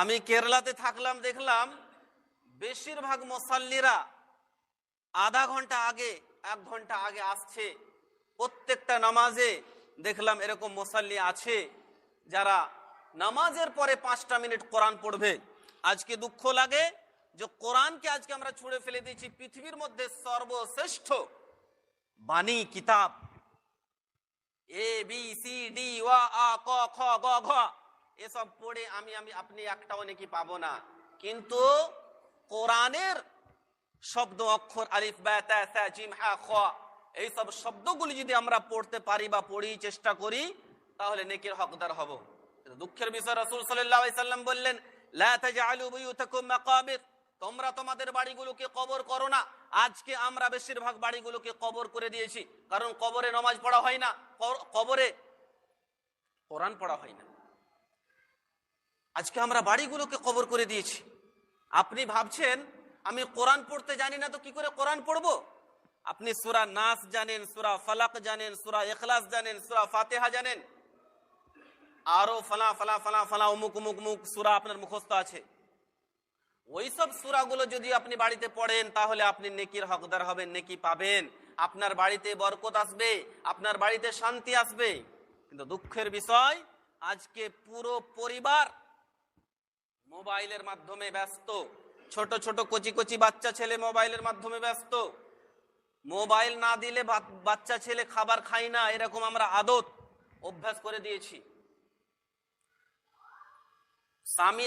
আমি কেরালাতে থাকলাম, দেখলাম বেশিরভাগ মুসাল্লিরা আধা ঘণ্টা আগে, এক ঘণ্টা আগে আসছে। প্রত্যেকটা নামাজে দেখলাম এরকম মুসাল্লি আছে যারা নামাজের পরে পাঁচটা মিনিট কোরআন পড়বে। আজকে দুঃখ লাগে যে কোরআনকে আজকে আমরা ছুঁড়ে ফেলে দিয়েছি। পৃথিবীর মধ্যে সর্বশ্রেষ্ঠ বাণী, কিতাব। এ বি সি ডি ওয়া আ ক, খ, গ, ঘ। এসব পড়ে আমি আমি, আপনি একটাও নাকি পাবো না। কিন্তু কোরআনের শব্দ, অক্ষর, আলিফ, বা জিম, হা, খ এই সব শব্দগুলি যদি আমরা পড়তে পারি বা পড়ি, চেষ্টা করি, তাহলে নেকির হকদার হব। দুঃখের বিষয়। রাসূল সাল্লাম বললেন তোমরা তোমাদের বাড়িগুলোকে কবর করো না। আজকে আমরা বেশিরভাগ বাড়িগুলোকে কবর করে দিয়েছি। কারণ কবরে নমাজ পড়া হয় না। কবরে কোরআন পড়া হয় না। আজকে আমরা বাড়িগুলোকে কবর করে দিয়েছি। আপনি ভাবছেন, আমি কোরআন পড়তে জানি না তো কি করে কোরআন পড়ব? আপনি সুরা নাস জানেন, সুরা ফালাক জানেন, সুরা এখলাস জানেন, সুরা ফাতেহা জানেন। আরও ফালা ফালা ফালা ফালা, অমুক অমুক মুখ সুরা আপনার মুখস্থ আছে। ওইসব সুরাগুলো যদি আপনি বাড়িতে পড়েন, তাহলে আপনি নেকির হকদার হবেন, নেকি পাবেন। আপনার বাড়িতে বরকত আসবে, আপনার বাড়িতে শান্তি আসবে। কিন্তু দুঃখের বিষয়, আজকে পুরো পরিবার মোবাইলের মাধ্যমে ব্যস্ত। ছোট ছোট, কচি কচি বাচ্চা ছেলে মোবাইলের মাধ্যমে ব্যস্ত। মোবাইল না দিলে বাচ্চা ছেলে খাবার খাই না, এরকম আমরা আদত অভ্যাস করে দিয়েছি। স্বামী